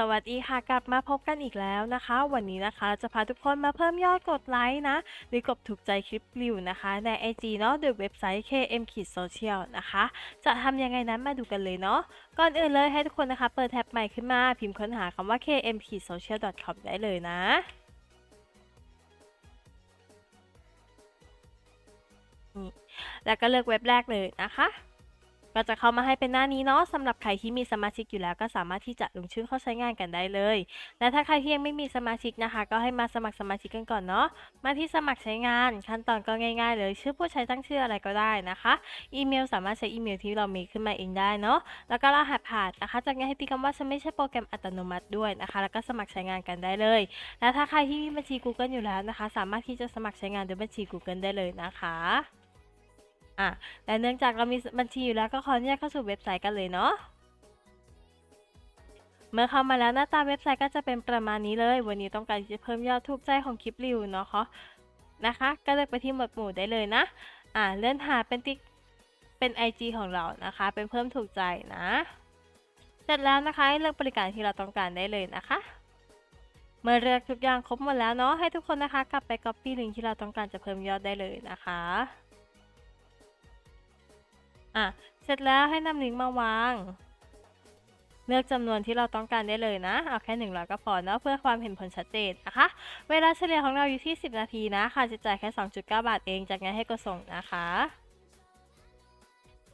สวัสดีค่ะกลับมาพบกันอีกแล้วนะคะ วันนี้นะคะจะพาทุกคนมาเพิ่มยอดกดไลค์นะหรือกดถูกใจคลิปรีวิวนะคะ ใน IG เนาะโดยเว็บไซต์ KM Social นะคะ จะทำยังไงนั้นมาดูกันเลยเนาะก่อนอื่นเลยให้ทุกคนนะคะเปิดแท็บใหม่ขึ้นมาพิมพ์ค้นหาคำว่า KM Social com ได้เลยนะแล้วก็เลือกเว็บแรกเลยนะคะ ก็จะเข้ามาให้เป็นหน้านี้เนาะสำหรับใครที่มีสมาชิกอยู่แล้ว ก็สามารถที่จะลงชื่อเข้าใช้งานกันได้เลย และถ้าใครที่ยังไม่มีสมาชิกนะคะ ก็ให้มาสมัครสมาชิกกันก่อนเนาะมาที่สมัครใช้งาน ขั้นตอนก็ง่าย ๆ เลย ชื่อผู้ใช้ตั้งชื่ออะไรก็ได้นะคะ อีเมลสามารถใช้อีเมลที่เรามีขึ้นมาเองได้เนาะแล้วก็รหัสผ่านนะคะ จากนั้ให้ตีคำว่าฉันไม่ใช่โปรแกรมอัตโนมัติด้วยนะคะ แล้วก็สมัครใช้งานกันได้เลย และถ้าใครที่มีบัญชี Google อยู่แล้วนะคะ สามารถที่จะสมัครใช้งานด้วยบัญชี Google ได้เลยนะคะ อะแต่เนื่องจากเรามีบัญชีอยู่แล้วก็ขออนุญาตเข้าสู่เว็บไซต์กันเลยเนาะเมื่อเข้ามาแล้วหน้าตาเว็บไซต์ก็จะเป็นประมาณนี้เลย วันนี้ต้องการจะเพิ่มยอดถูกใจของคลิปรีวิวเนาะคะนะคะ ก็เลือกไปที่หมวดหมู่ได้เลยนะ อ่าเลื่อนหาเป็นติ๊กเป็น IG ของเรานะคะ เป็นเพิ่มถูกใจนะ เสร็จแล้วนะคะให้เลือกบริการที่เราต้องการได้เลยนะคะ เมื่อเลือกทุกอย่างครบหมดแล้วเนาะให้ทุกคนนะคะ กลับไป copy ลิงก์ที่เราต้องการจะเพิ่มยอดได้เลยนะคะ อะ เสร็จแล้วให้นำลิงก์มาวาง เลือกจำนวนที่เราต้องการได้เลยนะ เอาแค่ 100 ก็พอเนาะเพื่อความเห็นผลชัดเจนนะคะ เวลาเฉลี่ยของเราอยู่ที่ 10 นาทีนะ ค่ะจะจ่ายแค่ 2.9 บาทเอง จากนั้นให้กดส่งนะคะ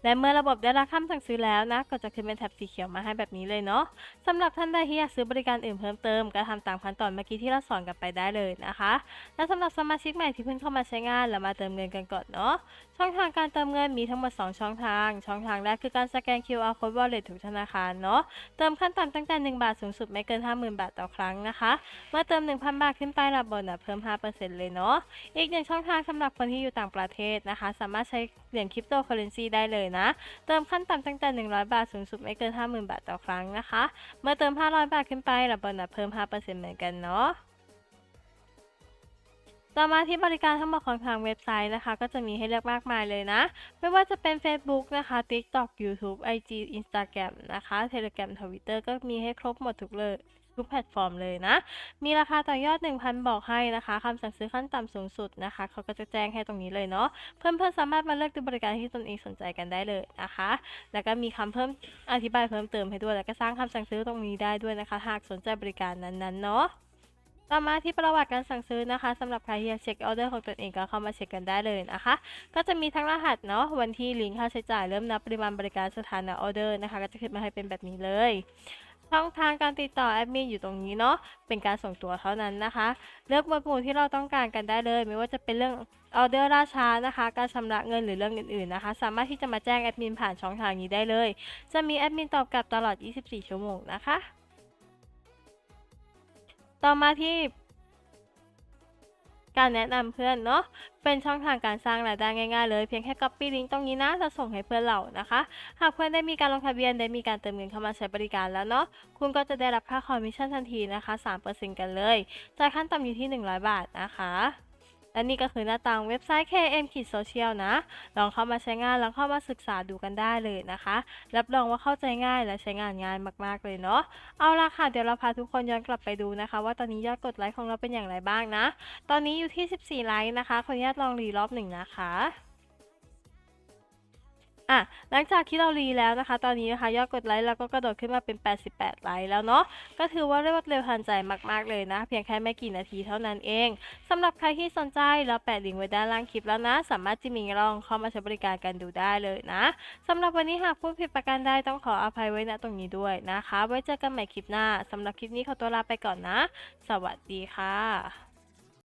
และเมื่อระบบได้รับคำสั่งซื้อแล้วนะ ก็จะขึ้นเป็นแท็บสีเขียวมาให้แบบนี้เลยเนาะสำหรับท่านใดที่อยากซื้อบริการอื่นเพิ่มเติมก็ทำตามขั้นตอนเมื่อกี้ที่เราสอนกันไปได้เลยนะคะ และสำหรับสมาชิกใหม่ที่เพิ่งเข้ามาใช้งานเรามาเติมเงินกันก่อนเนาะช่องทางการเติมเงินมีทั้งหมด 2 ช่องทาง ช่องทางแรกคือการสแกน QR code wallet ทุกธนาคารเนาะเติมขั้นต่ำตั้งแต่ 1 บาทสูงสุดไม่เกิน 50,000 บาทต่อครั้งนะคะเมื่อเติม 1,000 บาทขึ้นไปรับโบนัสเพิ่ม 5%เลยเนาะอีกหนึ่งช่องทางสำหรับคนที่อยู่ต่างประเทศนะคะ สามารถใช้ เหรียญคริปโตเคอเรนซีได้เลยนะ เติมขั้นต่ำตั้งแต่ 100 บาทสูงสุดไม่เกิน 50,000 บาทต่อครั้งนะคะ เมื่อเติม 500 บาทขึ้นไปรับโบนัสเพิ่ม 5%เหมือนกันเนาะต่อมาที่บริการทั้งหมดของทางเว็บไซต์นะคะ ก็จะมีให้เลือกมากมายเลยนะ ไม่ว่าจะเป็น Facebook นะคะ TikTok YouTube IG Instagram นะคะ Telegram Twitter ก็มีให้ครบหมดทุกเลย ทุกแพลตฟอร์มเลยนะ มีราคาต่อยอด 1,000 บอกให้นะคะคำสั่งซื้อขั้นต่ำสูงสุดนะคะ เขาก็จะแจ้งให้ตรงนี้เลยเนาะ เพื่อนๆสามารถมาเลือกดูบริการที่ตนเองสนใจกันได้เลยนะคะ แล้วก็มีคำเพิ่มอธิบายเพิ่มเติมให้ด้วย แล้วก็สร้างคำสั่งซื้อตรงนี้ได้ด้วยนะคะ หากสนใจบริการนั้นๆเนาะต่อมาที่ประวัติการสั่งซื้อนะคะสำหรับใครที่อยากเช็คออเดอร์ของตนเองก็เข้ามาเช็คกันได้เลยนะคะ ก็จะมีทั้งรหัสเนาะวันที่ลิงก์ค่าใช้จ่ายเริ่มนับปริมาณบริการสถานะออเดอร์นะคะ ก็จะขึ้นมาให้เป็นแบบนี้เลย ช่องทางการติดต่อแอดมินอยู่ตรงนี้เนาะเป็นการส่งตัวเท่านั้นนะคะ เลือกหมวดหมู่ที่เราต้องการกันได้เลย ไม่ว่าจะเป็นเรื่องออเดอร์ล่าช้านะคะ การชำระเงินหรือเรื่องอื่นๆนะคะ สามารถที่จะมาแจ้งแอดมินผ่านช่องทางนี้ได้เลย จะมีแอดมินตอบกลับตลอด 24 ชั่วโมงนะคะ ต่อมาที่ การแนะนำเพื่อนเนาะ เป็นช่องทางการสร้างรายได้ง่ายๆเลยเพียงแค่ copy ลิงก์ตรงนี้นะแล้วส่งให้เพื่อนเรานะคะ หากเพื่อนได้มีการลงทะเบียนได้มีการเติมเงินเข้ามาใช้บริการแล้วเนาะ คุณก็จะได้รับค่าคอมมิชชั่นทันทีนะคะ3%กันเลย จ่ายขั้นต่ำอยู่ที่ 100 บาทนะคะ และนี่ก็คือหน้าต่างเว็บไซต์ KM k i d Social นะ ลองเข้ามาใช้งานลองเข้ามาศึกษาดูกันได้เลยนะคะ รับรองว่าเข้าใจง่ายและใช้งานง่ายมากๆเลยเนาะ เอาละค่ะ เดี๋ยวเราพาทุกคนย้อนกลับไปดูนะคะ ว่าตอนนี้ยอดกดไลค์ของเราเป็นอย่างไรบ้างนะ ตอนนี้อยู่ที่ 14 ไลค์นะคะ ขออนุญาตลองรีรอบหนึ่งนะคะ อะหลังจากที่เรารีแล้วนะคะ ตอนนี้นะคะยอดกดไลค์เราก็กระโดดขึ้นมาเป็น 88 ไลค์แล้วเนาะก็ถือว่ารวดเร็วทันใจมากๆเลยนะ เพียงแค่ไม่กี่นาทีเท่านั้นเองสำหรับใครที่สนใจเราแปะลิงก์ไว้ด้านล่างคลิปแล้วนะ สามารถจิมมิงลองเข้ามาใช้บริการกันดูได้เลยนะสำหรับวันนี้หากพูดผิดประการใดต้องขออภัยไว้ณตรงนี้ด้วยนะคะ ไว้เจอกันใหม่คลิปหน้าสำหรับคลิปนี้ขอตัวลาไปก่อนนะ สวัสดีค่ะ